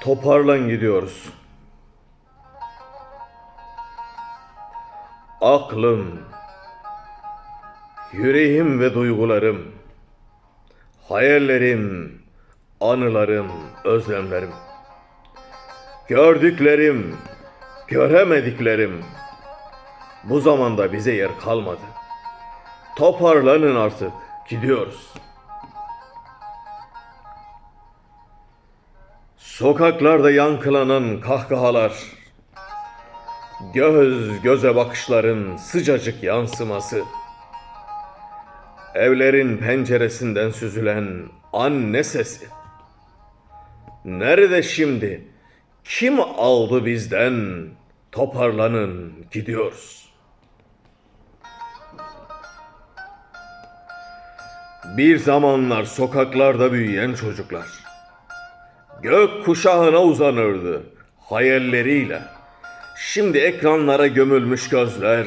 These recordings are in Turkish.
Toparlan gidiyoruz. Aklım, yüreğim ve duygularım, hayallerim, anılarım, özlemlerim, gördüklerim, göremediklerim, bu zamanda bize yer kalmadı. Toparlanın artık, gidiyoruz. Sokaklarda yankılanan kahkahalar, göz göze bakışların sıcacık yansıması, evlerin penceresinden süzülen anne sesi. Nerede şimdi? Kim aldı bizden? Toparlanın, gidiyoruz. Bir zamanlar sokaklarda büyüyen çocuklar gök kuşağına uzanırdı hayalleriyle. Şimdi ekranlara gömülmüş gözler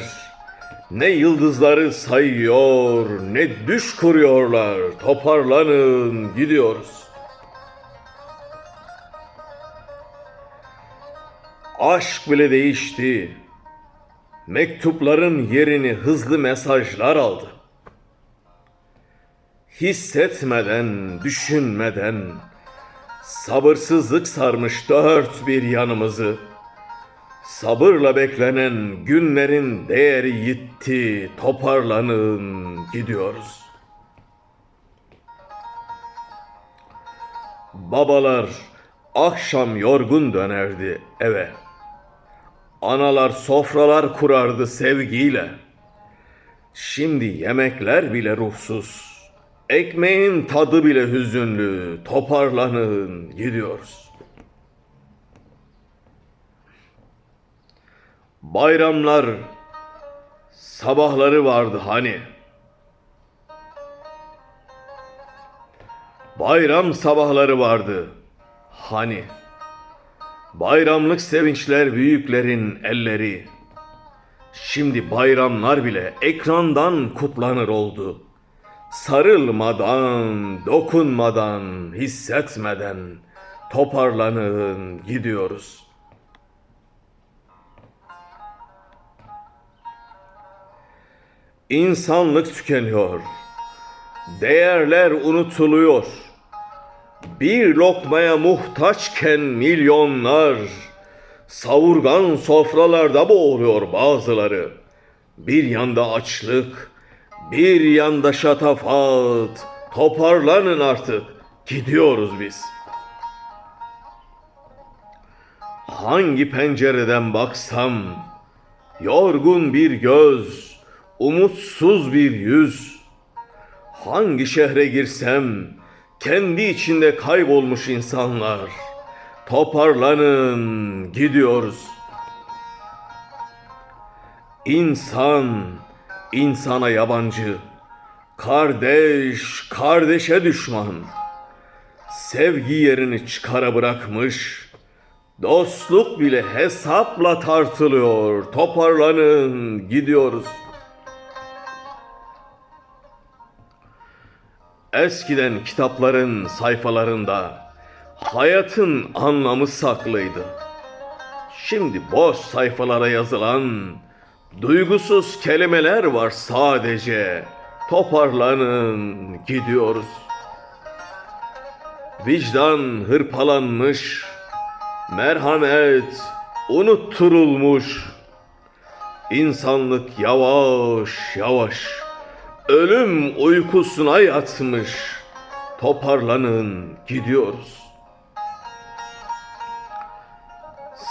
ne yıldızları sayıyor ne düş kuruyorlar. Toparlanın gidiyoruz. Aşk bile değişti. Mektupların yerini hızlı mesajlar aldı. Hissetmeden, düşünmeden sabırsızlık sarmış dört bir yanımızı. Sabırla beklenen günlerin değeri yitti, toparlanın, gidiyoruz. Babalar akşam yorgun dönerdi eve. Analar sofralar kurardı sevgiyle. Şimdi yemekler bile ruhsuz. Ekmeğin tadı bile hüzünlü. Toparlanın, gidiyoruz. Bayramlar sabahları vardı hani. Bayram sabahları vardı hani. Bayramlık sevinçler büyüklerin elleri. Şimdi bayramlar bile ekrandan kutlanır oldu. Sarılmadan, dokunmadan, hissetmeden toparlanın gidiyoruz. İnsanlık tükeniyor. Değerler unutuluyor. Bir lokmaya muhtaçken milyonlar savurgan sofralarda boğuluyor bazıları. Bir yanda açlık, bir yanda şatafat. Toparlanın artık. Gidiyoruz biz. Hangi pencereden baksam yorgun bir göz, umutsuz bir yüz. Hangi şehre girsem kendi içinde kaybolmuş insanlar. Toparlanın, gidiyoruz. İnsan insana yabancı, kardeş kardeşe düşman. Sevgi yerini çıkara bırakmış, dostluk bile hesapla tartılıyor. Toparlanın, gidiyoruz. Eskiden kitapların sayfalarında hayatın anlamı saklıydı. Şimdi boş sayfalara yazılan duygusuz kelimeler var sadece. Toparlanın, gidiyoruz. Vicdan hırpalanmış, merhamet unutturulmuş. İnsanlık yavaş yavaş ölüm uykusuna yatmış. Toparlanın, gidiyoruz.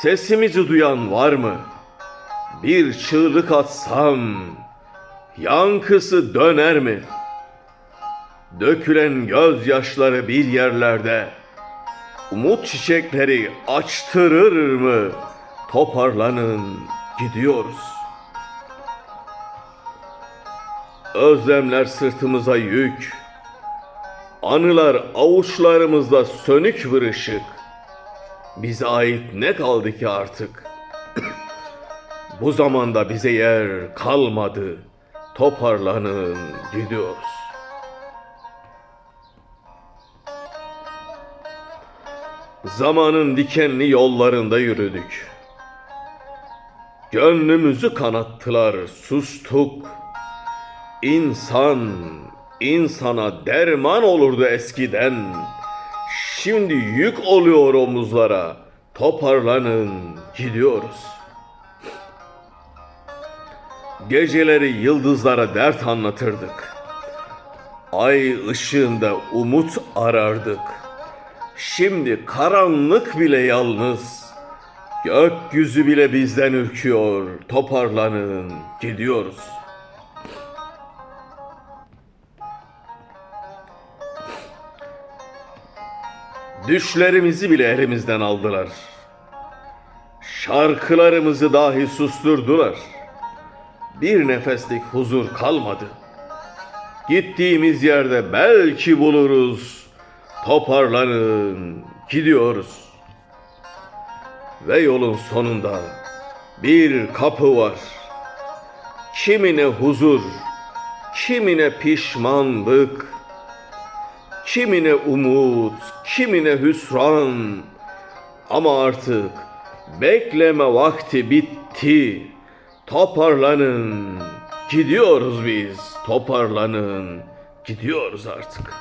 Sesimizi duyan var mı? Bir çığlık atsam yankısı döner mi? Dökülen gözyaşları bir yerlerde umut çiçekleri açtırır mı? Toparlanın, gidiyoruz. Özlemler sırtımıza yük. Anılar avuçlarımızda sönük bir ışık. Bize ait ne kaldı ki artık? Bu zamanda bize yer kalmadı. Toparlanın gidiyoruz. Zamanın dikenli yollarında yürüdük. Gönlümüzü kanattılar, sustuk. İnsan, insana derman olurdu eskiden. Şimdi yük oluyor omuzlara. Toparlanın, gidiyoruz. Geceleri yıldızlara dert anlatırdık. Ay ışığında umut arardık. Şimdi karanlık bile yalnız. Gökyüzü bile bizden ürküyor. Toparlanın, gidiyoruz. Düşlerimizi bile elimizden aldılar. Şarkılarımızı dahi susturdular. Bir nefeslik huzur kalmadı. Gittiğimiz yerde belki buluruz. Toparlanın, gidiyoruz. Ve yolun sonunda bir kapı var. Kimine huzur, kimine pişmanlık, kimine umut, kimine hüsran. Ama artık bekleme vakti bitti. Toparlanın, gidiyoruz biz. Toparlanın, gidiyoruz artık.